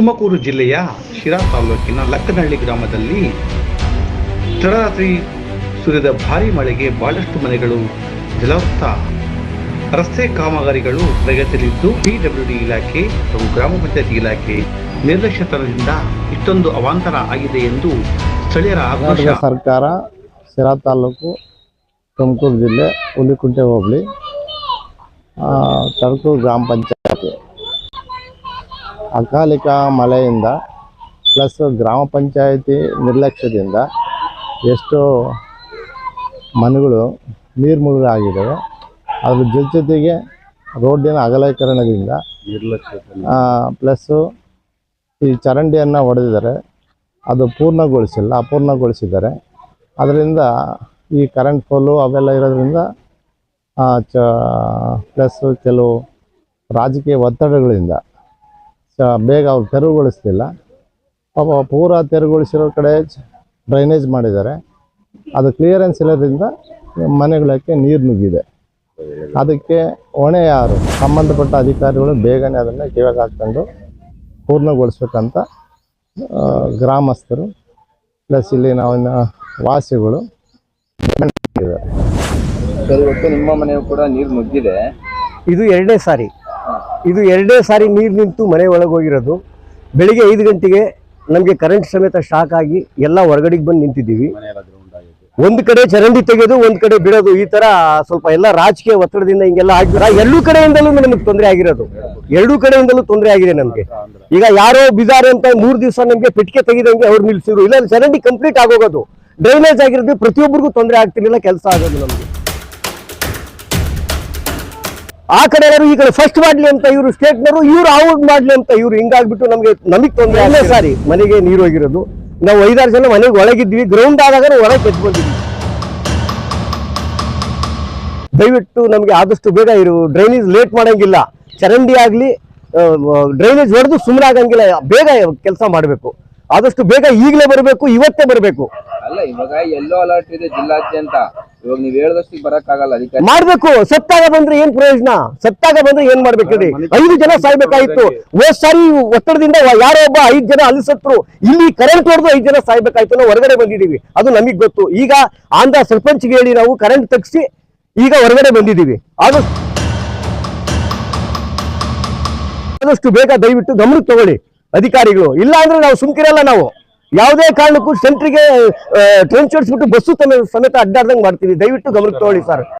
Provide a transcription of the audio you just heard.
ತುಮಕೂರು ಜಿಲ್ಲೆಯ ಶಿರಾ ತಾಲೂಕಿನ ಲಕ್ಕನಹಳ್ಳಿ ಗ್ರಾಮದಲ್ಲಿ ತಡರಾತ್ರಿ ಸುರಿದ ಭಾರೀ ಮಳೆಗೆ ಬಹಳಷ್ಟು ಮನೆಗಳು ಜಲಾವೃತ. ರಸ್ತೆ ಕಾಮಗಾರಿಗಳು ಪ್ರಗತಿಯಲ್ಲಿದ್ದು ಪಿಡಬ್ಲ್ಯೂಡಿ ಇಲಾಖೆ ಹಾಗೂ ಗ್ರಾಮ ಪಂಚಾಯತ್ ಇಲಾಖೆ ನಿರ್ಲಕ್ಷ್ಯತನದಿಂದ ಇಷ್ಟೊಂದು ಅವಾಂತರ ಆಗಿದೆ ಎಂದು ಸ್ಥಳೀಯರ ಆಕ್ರೋಶ. ಸರ್ಕಾರ ಶಿರಾ ತಾಲೂಕು ತುಮಕೂರು ಜಿಲ್ಲೆ ಹುಲಿಕುಂಟೆ ಹೋಬಳಿ ತಳಕೂರು ಗ್ರಾಮ ಪಂಚಾಯತಿ ಅಕಾಲಿಕ ಮಳೆಯಿಂದ ಪ್ಲಸ್ ಗ್ರಾಮ ಪಂಚಾಯತಿ ನಿರ್ಲಕ್ಷ್ಯದಿಂದ ಎಷ್ಟೋ ಮನೆಗಳು ನೀರು ಮುಳುಗಾಗಿದ್ದಾವೆ. ಅದ್ರ ಜೊತೆ ಜೊತೆಗೆ ರೋಡಿನ ಅಗಲೀಕರಣದಿಂದ ಪ್ಲಸ್ಸು ಈ ಚರಂಡಿಯನ್ನು ಹೊಡೆದಿದ್ದಾರೆ ಅದು ಪೂರ್ಣಗೊಳಿಸಿಲ್ಲ ಅಪೂರ್ಣಗೊಳಿಸಿದ್ದಾರೆ. ಅದರಿಂದ ಈ ಕರೆಂಟ್ ಫೋಲು ಅವೆಲ್ಲ ಇರೋದ್ರಿಂದ ಚ ಪ್ಲಸ್ಸು ಕೆಲವು ರಾಜಕೀಯ ಒತ್ತಡಗಳಿಂದ ಬೇಗ ಅವ್ರು ತೆರವುಗೊಳಿಸ್ತಿಲ್ಲ ಪಾಪ ಪೂರ ತೆರವುಗೊಳಿಸಿರೋ ಕಡೆ ಡ್ರೈನೇಜ್ ಮಾಡಿದ್ದಾರೆ. ಅದು ಕ್ಲಿಯರೆನ್ಸ್ ಇರೋದ್ರಿಂದ ಮನೆಗಳಕ್ಕೆ ನೀರು ನುಗ್ಗಿದೆ. ಅದಕ್ಕೆ ಹೊಣೆ ಯಾರು? ಸಂಬಂಧಪಟ್ಟ ಅಧಿಕಾರಿಗಳು ಬೇಗನೆ ಅದನ್ನು ಕಿವಾಗ ಹಾಕ್ಕೊಂಡು ಪೂರ್ಣಗೊಳಿಸ್ಬೇಕಂತ ಗ್ರಾಮಸ್ಥರು ಪ್ಲಸ್ ಇಲ್ಲಿ ನಾವಿನ ವಾಸಿಗಳು. ಇವತ್ತು ನಿಮ್ಮ ಮನೆಯೂ ಕೂಡ ನೀರು ನುಗ್ಗಿದೆ. ಇದು ಎರಡನೇ ಸಾರಿ. ಇದು ಎರಡೇ ಸಾರಿ ನೀರು ನಿಂತು ಮನೆ ಒಳಗೆ ಹೋಗಿರೋದು. ಬೆಳಿಗ್ಗೆ ಐದು ಗಂಟೆಗೆ ನಮಗೆ ಕರೆಂಟ್ ಸಮೇತ ಶಾಕ್ ಆಗಿ ಎಲ್ಲ ಹೊರಗಡೆಗೆ ಬಂದು ನಿಂತಿದ್ದೀವಿ. ಒಂದು ಕಡೆ ಚರಂಡಿ ತೆಗೆದು, ಒಂದ್ ಕಡೆ ಬಿಡೋದು. ಈ ತರ ಸ್ವಲ್ಪ ಎಲ್ಲ ರಾಜಕೀಯ ಒತ್ತಡದಿಂದ ಹಿಂಗೆಲ್ಲ ಆಗಿರ ಎರಡೂ ಕಡೆಯಿಂದಲೂ ನಮಗೆ ತೊಂದರೆ ಆಗಿರೋದು. ಎರಡೂ ಕಡೆಯಿಂದಲೂ ತೊಂದರೆ ಆಗಿದೆ ನಮಗೆ. ಈಗ ಯಾರೋ ಬಿದಾರೆ ಅಂತ ಮೂರ್ ದಿವಸ ನಮಗೆ ಪೆಟ್ಟಿಗೆ ತೆಗೆದಂಗೆ ಅವ್ರು ನಿಲ್ಸಿದ್ರು. ಇಲ್ಲ, ಚರಂಡಿ ಕಂಪ್ಲೀಟ್ ಆಗೋಗೋದು. ಡ್ರೈನೇಜ್ ಆಗಿರೋದು ಪ್ರತಿಯೊಬ್ಬರಿಗೂ ತೊಂದರೆ ಆಗ್ತಿರ್ಲಿಲ್ಲ, ಕೆಲಸ ಆಗೋದು ನಮಗೆ. ಆ ಕಡೆ ಯಾರು ಈ ಫಸ್ಟ್ ಮಾಡ್ಲಿ ಅಂತ ಇವರು ಸ್ಟೇಟ್ನವರು ಇವ್ರು ಅವ್ರು ಮಾಡ್ಲಿ ಅಂತ ಇವ್ರು. ಹಿಂಗಾಗ್ಬಿಟ್ಟು ನಮಗೆ ನಮಗೆ ತೊಂದರೆ ಅಲ್ಲೇ ಸಾರಿ ಮನೆಗೆ ನೀರು ಹೋಗಿರೋದು. ನಾವು ಐದಾರು ಜನ ಮನೆಗೆ ಒಳಗಿದ್ವಿ ಗ್ರೌಂಡ್ ಆದಾಗ ಒಳಗೆ ಬಂದಿದ್ವಿ ದಯವಿಟ್ಟು ನಮಗೆ ಆದಷ್ಟು ಬೇಗ ಇರು ಡ್ರೈನೇಜ್ ಲೇಟ್ ಮಾಡಂಗಿಲ್ಲ. ಚರಂಡಿ ಆಗ್ಲಿ ಡ್ರೈನೇಜ್ ಹೊಡೆದು ಸುಮ್ಮನೆ ಆಗಂಗಿಲ್ಲ ಬೇಗ ಕೆಲಸ ಮಾಡಬೇಕು. ಆದಷ್ಟು ಬೇಗ ಈಗಲೇ ಬರಬೇಕು ಇವತ್ತೇ ಬರಬೇಕು. ಅಲ್ಲ ಇವಾಗ ಎಲ್ಲೋ ಅಲರ್ಟ್ ಇದೆ ಜಿಲ್ಲಾದ್ಯಂತ. ಇವಾಗ ನೀವ್ ಹೇಳ್ದಷ್ಟು ಬರಕ್ಕಾಗಲ್ಲ ಅಧಿಕಾರಿ. ಮಾಡ್ಬೇಕು. ಸತ್ತಾಗ ಬಂದ್ರೆ ಏನ್ ಪ್ರಯೋಜನ? ಸತ್ತಾಗ ಬಂದ್ರೆ ಏನ್ ಮಾಡ್ಬೇಕ್ರಿ ಐದು ಜನ ಸಾಯ್ಬೇಕಾಯ್ತು. ಹೋದ್ ಸಾರಿ ಒತ್ತಡದಿಂದ ಯಾರೋ ಒಬ್ಬ ಐದ್ ಜನ ಅಲ್ಲಿ ಸತ್ರು ಇಲ್ಲಿ ಕರೆಂಟ್ ಹೊಡೆದು ಐದ್ ಜನ ಸಾಯ್ಬೇಕಾಯ್ತು ನಾವು ಹೊರಗಡೆ ಬಂದಿದೀವಿ ಅದು ನಮಗ್ ಗೊತ್ತು. ಈಗ ಆಂಧ್ರ ಸರ್ಪಂಚ್ಗೆ ಹೇಳಿ ನಾವು ಕರೆಂಟ್ ತಗ್ಸಿ ಈಗ ಹೊರಗಡೆ ಬಂದಿದೀವಿ ಆದಷ್ಟು ಆದಷ್ಟು ಬೇಗ ದಯವಿಟ್ಟು ಗಮನಕ್ಕೆ ತಗೊಳ್ಳಿ ಅಧಿಕಾರಿಗಳು. ಇಲ್ಲ ಅಂದ್ರೆ ನಾವು ಸುಮ್ಕಿರಲ್ಲ ನಾವು. ಯಾವುದೇ ಕಾರಣಕ್ಕೂ ಸೆಂಟ್ರಿಗೆ ಟ್ರೆಂಚ್ ಹೊಡಿಸ್ಬಿಟ್ಟು ಬಸ್ಸು ತಮ್ಮ ಸಮೇತ ಅಡ್ಡಾಡ್ದಂಗೆ ಮಾಡ್ತೀವಿ. ದಯವಿಟ್ಟು ಗಮನಕ್ಕೆ ತಗೊಳ್ಳಿ ಸರ್